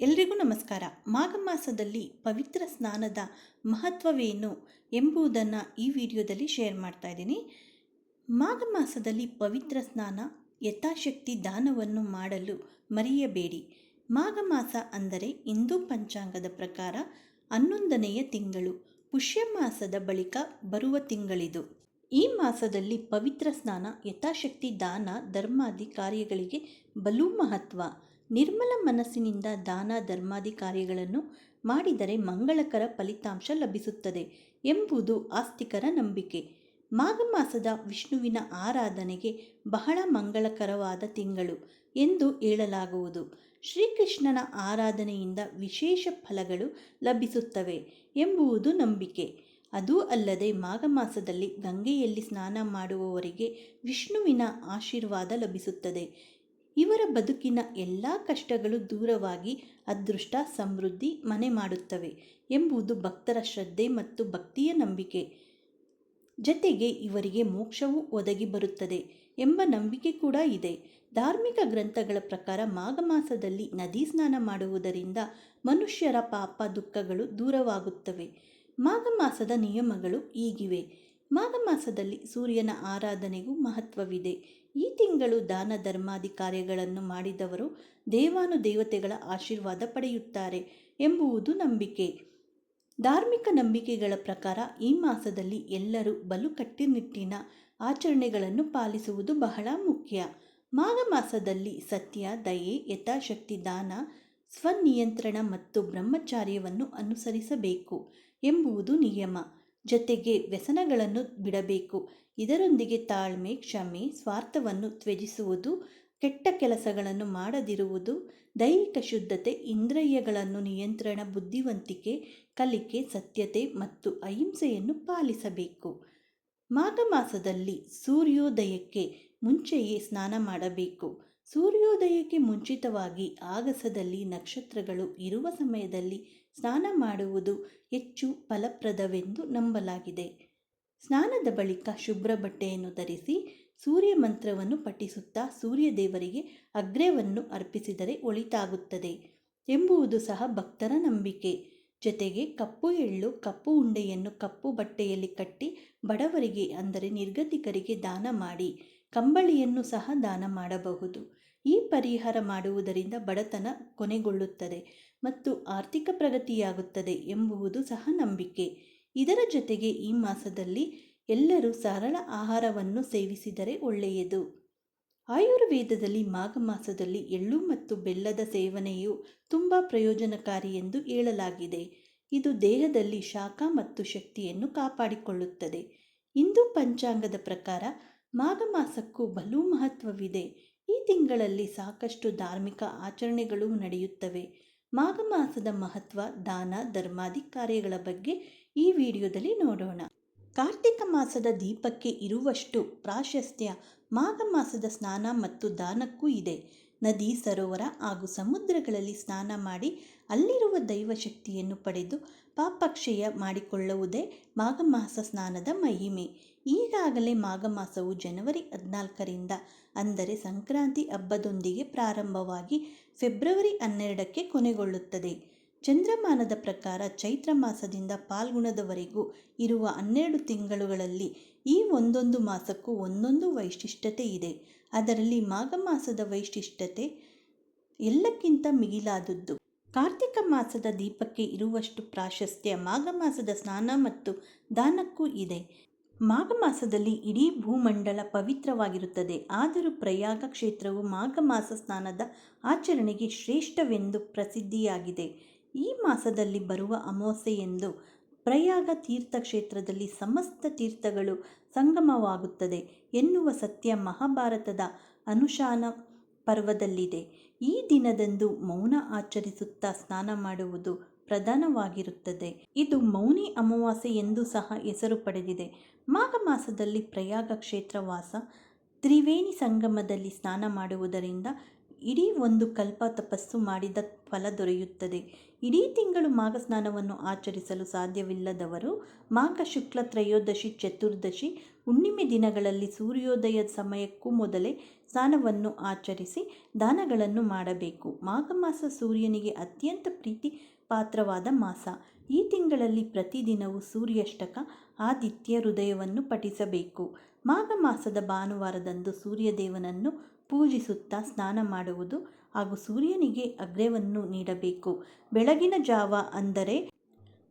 ಎಲ್ರಿಗೂ ನಮಸ್ಕಾರ. ಮಾಘ ಮಾಸದಲ್ಲಿ ಪವಿತ್ರ ಸ್ನಾನದ ಮಹತ್ವವೇನು ಎಂಬುದನ್ನು ಈ ವಿಡಿಯೋದಲ್ಲಿ ಶೇರ್ ಮಾಡ್ತಾ ಇದ್ದೀನಿ. ಮಾಘ ಮಾಸದಲ್ಲಿ ಪವಿತ್ರ ಸ್ನಾನ ಯಥಾಶಕ್ತಿ ದಾನವನ್ನು ಮಾಡಲು ಮರೆಯಬೇಡಿ. ಮಾಘ ಮಾಸ ಅಂದರೆ ಹಿಂದೂ ಪಂಚಾಂಗದ ಪ್ರಕಾರ ಹನ್ನೊಂದನೆಯ ತಿಂಗಳು. ಪುಷ್ಯ ಮಾಸದ ಬಳಿಕ ಬರುವ ತಿಂಗಳಿದು. ಈ ಮಾಸದಲ್ಲಿ ಪವಿತ್ರ ಸ್ನಾನ ಯಥಾಶಕ್ತಿ ದಾನ ಧರ್ಮಾದಿ ಕಾರ್ಯಗಳಿಗೆ ಬಲು ಮಹತ್ವ. ನಿರ್ಮಲ ಮನಸ್ಸಿನಿಂದ ದಾನ ಧರ್ಮಾದಿ ಕಾರ್ಯಗಳನ್ನು ಮಾಡಿದರೆ ಮಂಗಳಕರ ಫಲಿತಾಂಶ ಲಭಿಸುತ್ತದೆ ಎಂಬುದು ಆಸ್ತಿಕರ ನಂಬಿಕೆ. ಮಾಘ ಮಾಸದ ವಿಷ್ಣುವಿನ ಆರಾಧನೆಗೆ ಬಹಳ ಮಂಗಳಕರವಾದ ತಿಂಗಳು ಎಂದು ಹೇಳಲಾಗುವುದು. ಶ್ರೀಕೃಷ್ಣನ ಆರಾಧನೆಯಿಂದ ವಿಶೇಷ ಫಲಗಳು ಲಭಿಸುತ್ತವೆ ಎಂಬುವುದು ನಂಬಿಕೆ. ಅದೂ ಅಲ್ಲದೆ ಮಾಘ ಮಾಸದಲ್ಲಿ ಗಂಗೆಯಲ್ಲಿ ಸ್ನಾನ ಮಾಡುವವರಿಗೆ ವಿಷ್ಣುವಿನ ಆಶೀರ್ವಾದ ಲಭಿಸುತ್ತದೆ. ಇವರ ಬದುಕಿನ ಎಲ್ಲ ಕಷ್ಟಗಳು ದೂರವಾಗಿ ಅದೃಷ್ಟ, ಸಮೃದ್ಧಿ ಮನೆ ಮಾಡುತ್ತವೆ ಎಂಬುದು ಭಕ್ತರ ಶ್ರದ್ಧೆ ಮತ್ತು ಭಕ್ತಿಯ ನಂಬಿಕೆ. ಜತೆಗೆ ಇವರಿಗೆ ಮೋಕ್ಷವು ಒದಗಿ ಬರುತ್ತದೆ ಎಂಬ ನಂಬಿಕೆ ಕೂಡ ಇದೆ. ಧಾರ್ಮಿಕ ಗ್ರಂಥಗಳ ಪ್ರಕಾರ ಮಾಘ ಮಾಸದಲ್ಲಿ ನದಿ ಸ್ನಾನ ಮಾಡುವುದರಿಂದ ಮನುಷ್ಯರ ಪಾಪ ದುಃಖಗಳು ದೂರವಾಗುತ್ತವೆ. ಮಾಘ ಮಾಸದ ನಿಯಮಗಳು ಈಗಿವೆ. ಮಾಘ ಮಾಸದಲ್ಲಿ ಸೂರ್ಯನ ಆರಾಧನೆಗೂ ಮಹತ್ವವಿದೆ. ಈ ತಿಂಗಳು ದಾನ ಧರ್ಮಾದಿ ಕಾರ್ಯಗಳನ್ನು ಮಾಡಿದವರು ದೇವಾನುದೇವತೆಗಳ ಆಶೀರ್ವಾದ ಪಡೆಯುತ್ತಾರೆ ಎಂಬುವುದು ನಂಬಿಕೆ. ಧಾರ್ಮಿಕ ನಂಬಿಕೆಗಳ ಪ್ರಕಾರ ಈ ಮಾಸದಲ್ಲಿ ಎಲ್ಲರೂ ಬಲು ಕಟ್ಟುನಿಟ್ಟಿನ ಆಚರಣೆಗಳನ್ನು ಪಾಲಿಸುವುದು ಬಹಳ ಮುಖ್ಯ. ಮಾಘ ಮಾಸದಲ್ಲಿ ಸತ್ಯ, ದಯೆ, ಯಥಾಶಕ್ತಿ, ದಾನ, ಸ್ವನಿಯಂತ್ರಣ ಮತ್ತು ಬ್ರಹ್ಮಚಾರ್ಯವನ್ನು ಅನುಸರಿಸಬೇಕು ಎಂಬುವುದು ನಿಯಮ. ಜೊತೆಗೆ ವ್ಯಸನಗಳನ್ನು ಬಿಡಬೇಕು. ಇದರೊಂದಿಗೆ ತಾಳ್ಮೆ, ಕ್ಷಮೆ, ಸ್ವಾರ್ಥವನ್ನು ತ್ಯಜಿಸುವುದು, ಕೆಟ್ಟ ಕೆಲಸಗಳನ್ನು ಮಾಡದಿರುವುದು, ದೈಹಿಕ ಶುದ್ಧತೆ, ಇಂದ್ರಿಯಗಳನ್ನು ನಿಯಂತ್ರಣ, ಬುದ್ಧಿವಂತಿಕೆ, ಕಲಿಕೆ, ಸತ್ಯತೆ ಮತ್ತು ಅಹಿಂಸೆಯನ್ನು ಪಾಲಿಸಬೇಕು. ಮಾಘ ಮಾಸದಲ್ಲಿ ಸೂರ್ಯೋದಯಕ್ಕೆ ಮುಂಚೆಯೇ ಸ್ನಾನ ಮಾಡಬೇಕು. ಸೂರ್ಯೋದಯಕ್ಕೆ ಮುಂಚಿತವಾಗಿ ಆಗಸದಲ್ಲಿ ನಕ್ಷತ್ರಗಳು ಇರುವ ಸಮಯದಲ್ಲಿ ಸ್ನಾನ ಮಾಡುವುದು ಹೆಚ್ಚು ಫಲಪ್ರದವೆಂದು ನಂಬಲಾಗಿದೆ. ಸ್ನಾನದ ಬಳಿಕ ಶುಭ್ರ ಬಟ್ಟೆಯನ್ನು ಧರಿಸಿ ಸೂರ್ಯ ಮಂತ್ರವನ್ನು ಪಠಿಸುತ್ತಾ ಸೂರ್ಯ ದೇವರಿಗೆ ಅರ್ಪಿಸಿದರೆ ಒಳಿತಾಗುತ್ತದೆ ಎಂಬುವುದು ಸಹ ಭಕ್ತರ ನಂಬಿಕೆ. ಜೊತೆಗೆ ಕಪ್ಪು ಎಳ್ಳು, ಕಪ್ಪು ಉಂಡೆಯನ್ನು ಕಪ್ಪು ಬಟ್ಟೆಯಲ್ಲಿ ಕಟ್ಟಿ ಬಡವರಿಗೆ ಅಂದರೆ ನಿರ್ಗತಿಕರಿಗೆ ದಾನ ಮಾಡಿ ಕಂಬಳಿಯನ್ನು ಸಹ ದಾನ ಮಾಡಬಹುದು. ಈ ಪರಿಹಾರ ಮಾಡುವುದರಿಂದ ಬಡತನ ಕೊನೆಗೊಳ್ಳುತ್ತದೆ ಮತ್ತು ಆರ್ಥಿಕ ಪ್ರಗತಿಯಾಗುತ್ತದೆ ಎಂಬುವುದು ಸಹ ನಂಬಿಕೆ. ಇದರ ಜೊತೆಗೆ ಈ ಮಾಸದಲ್ಲಿ ಎಲ್ಲರೂ ಸರಳ ಆಹಾರವನ್ನು ಸೇವಿಸಿದರೆ ಒಳ್ಳೆಯದು. ಆಯುರ್ವೇದದಲ್ಲಿ ಮಾಘ ಮಾಸದಲ್ಲಿ ಎಳ್ಳು ಮತ್ತು ಬೆಲ್ಲದ ಸೇವನೆಯು ತುಂಬ ಪ್ರಯೋಜನಕಾರಿ ಎಂದು ಹೇಳಲಾಗಿದೆ. ಇದು ದೇಹದಲ್ಲಿ ಶಾಖ ಮತ್ತು ಶಕ್ತಿಯನ್ನು ಕಾಪಾಡಿಕೊಳ್ಳುತ್ತದೆ. ಹಿಂದೂ ಪಂಚಾಂಗದ ಪ್ರಕಾರ ಮಾಘ ಮಾಸಕ್ಕೂ ಬಲು ಮಹತ್ವವಿದೆ. ಈ ತಿಂಗಳಲ್ಲಿ ಸಾಕಷ್ಟು ಧಾರ್ಮಿಕ ಆಚರಣೆಗಳು ನಡೆಯುತ್ತವೆ. ಮಾಘ ಮಾಸದ ಮಹತ್ವ ದಾನ, ಧರ್ಮಾದಿ ಕಾರ್ಯಗಳ ಬಗ್ಗೆ ಈ ವಿಡಿಯೋದಲ್ಲಿ ನೋಡೋಣ. ಕಾರ್ತಿಕ ಮಾಸದ ದೀಪಕ್ಕೆ ಇರುವಷ್ಟು ಪ್ರಾಶಸ್ತ್ಯ ಮಾಘ ಮಾಸದ ಸ್ನಾನ ಮತ್ತು ದಾನಕ್ಕೂ ಇದೆ. ನದಿ, ಸರೋವರ ಹಾಗೂ ಸಮುದ್ರಗಳಲ್ಲಿ ಸ್ನಾನ ಮಾಡಿ ಅಲ್ಲಿರುವ ದೈವಶಕ್ತಿಯನ್ನು ಪಡೆದು ಪಾಪಕ್ಷಯ ಮಾಡಿಕೊಳ್ಳುವುದೇ ಮಾಘ ಮಾಸ ಸ್ನಾನದ ಮಹಿಮೆ. ಈಗಾಗಲೇ ಮಾಘ ಮಾಸವು ಜನವರಿ ಹದಿನಾಲ್ಕರಿಂದ ಅಂದರೆ ಸಂಕ್ರಾಂತಿ ಹಬ್ಬದೊಂದಿಗೆ ಪ್ರಾರಂಭವಾಗಿ ಫೆಬ್ರವರಿ ಹನ್ನೆರಡಕ್ಕೆ ಕೊನೆಗೊಳ್ಳುತ್ತದೆ. ಚಂದ್ರಮಾನದ ಪ್ರಕಾರ ಚೈತ್ರ ಮಾಸದಿಂದ ಪಾಲ್ಗುಣದವರೆಗೂ ಇರುವ ಹನ್ನೆರಡು ತಿಂಗಳುಗಳಲ್ಲಿ ಈ ಒಂದೊಂದು ಮಾಸಕ್ಕೂ ಒಂದೊಂದು ವೈಶಿಷ್ಟ್ಯತೆ ಇದೆ. ಅದರಲ್ಲಿ ಮಾಘ ಮಾಸದ ವೈಶಿಷ್ಟ್ಯತೆ ಎಲ್ಲಕ್ಕಿಂತ ಮಿಗಿಲಾದದ್ದು. ಕಾರ್ತಿಕ ಮಾಸದ ದೀಪಕ್ಕೆ ಇರುವಷ್ಟು ಪ್ರಾಶಸ್ತ್ಯ ಮಾಘ ಮಾಸದ ಸ್ನಾನ ಮತ್ತು ದಾನಕ್ಕೂ ಇದೆ. ಮಾಘ ಮಾಸದಲ್ಲಿ ಇಡೀ ಭೂಮಂಡಲ ಪವಿತ್ರವಾಗಿರುತ್ತದೆ. ಆದರೂ ಪ್ರಯಾಗ ಕ್ಷೇತ್ರವು ಮಾಘ ಮಾಸ ಸ್ನಾನದ ಆಚರಣೆಗೆ ಶ್ರೇಷ್ಠವೆಂದು ಪ್ರಸಿದ್ಧಿಯಾಗಿದೆ. ಈ ಮಾಸದಲ್ಲಿ ಬರುವ ಅಮಾವಾಸ್ಯೆಯೆಂದು ಪ್ರಯಾಗ ತೀರ್ಥಕ್ಷೇತ್ರದಲ್ಲಿ ಸಮಸ್ತ ತೀರ್ಥಗಳು ಸಂಗಮವಾಗುತ್ತದೆ ಎನ್ನುವ ಸತ್ಯ ಮಹಾಭಾರತದ ಅನುಶಾನ ಪರ್ವದಲ್ಲಿದೆ. ಈ ದಿನದಂದು ಮೌನ ಆಚರಿಸುತ್ತಾ ಸ್ನಾನ ಮಾಡುವುದು ಪ್ರಧಾನವಾಗಿರುತ್ತದೆ. ಇದು ಮೌನಿ ಅಮಾವಾಸ್ಯೆ ಎಂದು ಸಹ ಹೆಸರು ಪಡೆದಿದೆ. ಮಾಘ ಮಾಸದಲ್ಲಿ ಪ್ರಯಾಗ ಕ್ಷೇತ್ರವಾಸ ತ್ರಿವೇಣಿ ಸಂಗಮದಲ್ಲಿ ಸ್ನಾನ ಮಾಡುವುದರಿಂದ ಇಡೀ ಒಂದು ಕಲ್ಪ ತಪಸ್ಸು ಮಾಡಿದ ಫಲ ದೊರೆಯುತ್ತದೆ. ಇಡೀ ತಿಂಗಳು ಮಾಘ ಸ್ನಾನವನ್ನು ಆಚರಿಸಲು ಸಾಧ್ಯವಿಲ್ಲದವರು ಮಾಘ ಶುಕ್ಲ ತ್ರಯೋದಶಿ ಚತುರ್ದಶಿ ಹುಣ್ಣಿಮೆ ದಿನಗಳಲ್ಲಿ ಸೂರ್ಯೋದಯ ಸಮಯಕ್ಕೂ ಮೊದಲೇ ಸ್ನಾನವನ್ನು ಆಚರಿಸಿ ದಾನಗಳನ್ನು ಮಾಡಬೇಕು. ಮಾಘ ಮಾಸ ಸೂರ್ಯನಿಗೆ ಅತ್ಯಂತ ಪ್ರೀತಿ ಪಾತ್ರವಾದ ಮಾಸ. ಈ ತಿಂಗಳಲ್ಲಿ ಪ್ರತಿದಿನವೂ ಸೂರ್ಯಷ್ಟಕ ಆದಿತ್ಯ ಹೃದಯವನ್ನು ಪಠಿಸಬೇಕು. ಮಾಘ ಮಾಸದ ಭಾನುವಾರದಂದು ಸೂರ್ಯದೇವನನ್ನು ಪೂಜಿಸುತ್ತಾ ಸ್ನಾನ ಮಾಡುವುದು ಹಾಗೂ ಸೂರ್ಯನಿಗೆ ಅಗ್ರವನ್ನು ನೀಡಬೇಕು. ಬೆಳಗಿನ ಜಾವ ಅಂದರೆ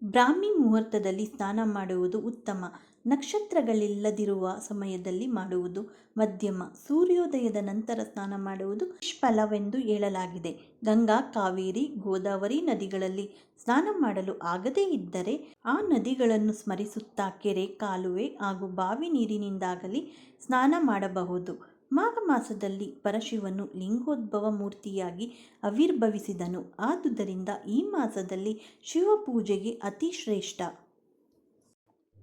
ಬ್ರಾಹ್ಮಿ ಮುಹೂರ್ತದಲ್ಲಿ ಸ್ನಾನ ಮಾಡುವುದು ಉತ್ತಮ. ನಕ್ಷತ್ರಗಳಿಲ್ಲದಿರುವ ಸಮಯದಲ್ಲಿ ಮಾಡುವುದು ಮಧ್ಯಮ. ಸೂರ್ಯೋದಯದ ನಂತರ ಸ್ನಾನ ಮಾಡುವುದು ನಿಷ್ಫಲವೆಂದು ಹೇಳಲಾಗಿದೆ. ಗಂಗಾ, ಕಾವೇರಿ, ಗೋದಾವರಿ ನದಿಗಳಲ್ಲಿ ಸ್ನಾನ ಮಾಡಲು ಆಗದೇ ಇದ್ದರೆ ಆ ನದಿಗಳನ್ನು ಸ್ಮರಿಸುತ್ತಾ ಕೆರೆ, ಕಾಲುವೆ ಹಾಗೂ ಬಾವಿ ನೀರಿನಿಂದಾಗಲಿ ಸ್ನಾನ ಮಾಡಬಹುದು. ಮಾಘ ಮಾಸದಲ್ಲಿ ಪರಶಿವನು ಲಿಂಗೋದ್ಭವ ಮೂರ್ತಿಯಾಗಿ ಆವಿರ್ಭವಿಸಿದನು. ಆದುದರಿಂದ ಈ ಮಾಸದಲ್ಲಿ ಶಿವಪೂಜೆಗೆ ಅತಿ ಶ್ರೇಷ್ಠ.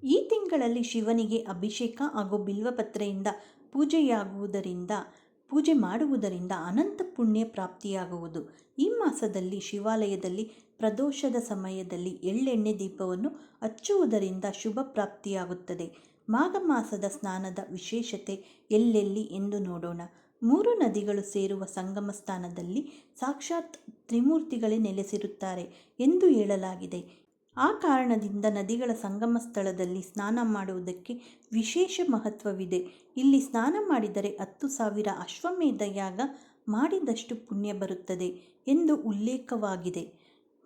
ಈ ತಿಂಗಳಲ್ಲಿ ಶಿವನಿಗೆ ಅಭಿಷೇಕ ಹಾಗೂ ಬಿಲ್ವಪತ್ರೆಯಿಂದ ಪೂಜೆಯಾಗುವುದರಿಂದ, ಪೂಜೆ ಮಾಡುವುದರಿಂದ ಅನಂತ ಪುಣ್ಯ ಪ್ರಾಪ್ತಿಯಾಗುವುದು. ಈ ಮಾಸದಲ್ಲಿ ಶಿವಾಲಯದಲ್ಲಿ ಪ್ರದೋಷದ ಸಮಯದಲ್ಲಿ ಎಳ್ಳೆಣ್ಣೆ ದೀಪವನ್ನು ಹಚ್ಚುವುದರಿಂದ ಶುಭ ಪ್ರಾಪ್ತಿಯಾಗುತ್ತದೆ. ಮಾಘ ಮಾಸದ ಸ್ನಾನದ ವಿಶೇಷತೆ ಎಲ್ಲೆಲ್ಲಿ ಎಂದು ನೋಡೋಣ. ಮೂರು ನದಿಗಳು ಸೇರುವ ಸಂಗಮ ಸ್ಥಾನದಲ್ಲಿ ಸಾಕ್ಷಾತ್ ತ್ರಿಮೂರ್ತಿಗಳೇ ನೆಲೆಸಿರುತ್ತಾರೆ ಎಂದು ಹೇಳಲಾಗಿದೆ. ಆ ಕಾರಣದಿಂದ ನದಿಗಳ ಸಂಗಮ ಸ್ಥಳದಲ್ಲಿ ಸ್ನಾನ ಮಾಡುವುದಕ್ಕೆ ವಿಶೇಷ ಮಹತ್ವವಿದೆ. ಇಲ್ಲಿ ಸ್ನಾನ ಮಾಡಿದರೆ ಹತ್ತು ಸಾವಿರ ಅಶ್ವಮೇಧ ಯಾಗ ಮಾಡಿದಷ್ಟು ಪುಣ್ಯ ಬರುತ್ತದೆ ಎಂದು ಉಲ್ಲೇಖವಾಗಿದೆ.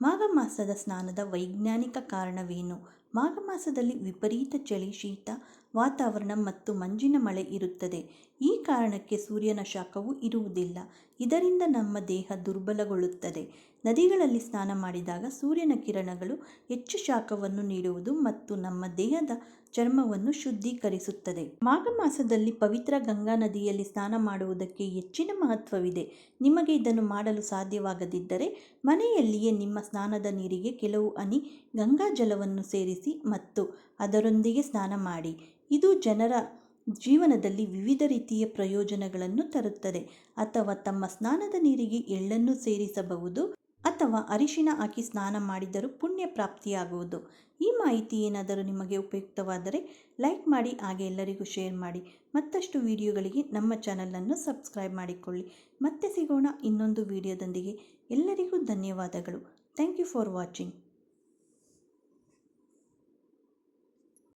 ಮಾಘ ಮಾಸದ ಸ್ನಾನದ ವೈಜ್ಞಾನಿಕ ಕಾರಣವೇನು? ಮಾಘ ಮಾಸದಲ್ಲಿ ವಿಪರೀತ ಚಳಿ, ಶೀತ ವಾತಾವರಣ ಮತ್ತು ಮಂಜಿನ ಮಳೆ ಇರುತ್ತದೆ. ಈ ಕಾರಣಕ್ಕೆ ಸೂರ್ಯನ ಶಾಖವು ಇರುವುದಿಲ್ಲ. ಇದರಿಂದ ನಮ್ಮ ದೇಹ ದುರ್ಬಲಗೊಳ್ಳುತ್ತದೆ. ನದಿಗಳಲ್ಲಿ ಸ್ನಾನ ಮಾಡಿದಾಗ ಸೂರ್ಯನ ಕಿರಣಗಳು ಹೆಚ್ಚು ಶಾಖವನ್ನು ನೀಡುವುದು ಮತ್ತು ನಮ್ಮ ದೇಹದ ಚರ್ಮವನ್ನು ಶುದ್ಧೀಕರಿಸುತ್ತದೆ. ಮಾಘ ಮಾಸದಲ್ಲಿ ಪವಿತ್ರ ಗಂಗಾ ನದಿಯಲ್ಲಿ ಸ್ನಾನ ಮಾಡುವುದಕ್ಕೆ ಹೆಚ್ಚಿನ ಮಹತ್ವವಿದೆ. ನಿಮಗೆ ಇದನ್ನು ಮಾಡಲು ಸಾಧ್ಯವಾಗದಿದ್ದರೆ ಮನೆಯಲ್ಲಿಯೇ ನಿಮ್ಮ ಸ್ನಾನದ ನೀರಿಗೆ ಕೆಲವು ಅನಿ ಗಂಗಾ ಜಲವನ್ನು ಸೇರಿಸಿ ಮತ್ತು ಅದರೊಂದಿಗೆ ಸ್ನಾನ ಮಾಡಿ. ಇದು ಜನರ ಜೀವನದಲ್ಲಿ ವಿವಿಧ ರೀತಿಯ ಪ್ರಯೋಜನಗಳನ್ನು ತರುತ್ತದೆ. ಅಥವಾ ತಮ್ಮ ಸ್ನಾನದ ನೀರಿಗೆ ಎಳ್ಳನ್ನು ಸೇರಿಸಬಹುದು. ಅಥವಾ ಅರಿಶಿನ ಹಾಕಿ ಸ್ನಾನ ಮಾಡಿದರೂ ಪುಣ್ಯ ಪ್ರಾಪ್ತಿಯಾಗುವುದು. ಈ ಮಾಹಿತಿ ಏನಾದರೂ ನಿಮಗೆ ಉಪಯುಕ್ತವಾದರೆ ಲೈಕ್ ಮಾಡಿ, ಹಾಗೆ ಎಲ್ಲರಿಗೂ ಶೇರ್ ಮಾಡಿ. ಮತ್ತಷ್ಟು ವಿಡಿಯೋಗಳಿಗೆ ನಮ್ಮ ಚಾನಲನ್ನು ಸಬ್ಸ್ಕ್ರೈಬ್ ಮಾಡಿಕೊಳ್ಳಿ. ಮತ್ತೆ ಸಿಗೋಣ ಇನ್ನೊಂದು ವಿಡಿಯೋದೊಂದಿಗೆ. ಎಲ್ಲರಿಗೂ ಧನ್ಯವಾದಗಳು. Thank you for watching.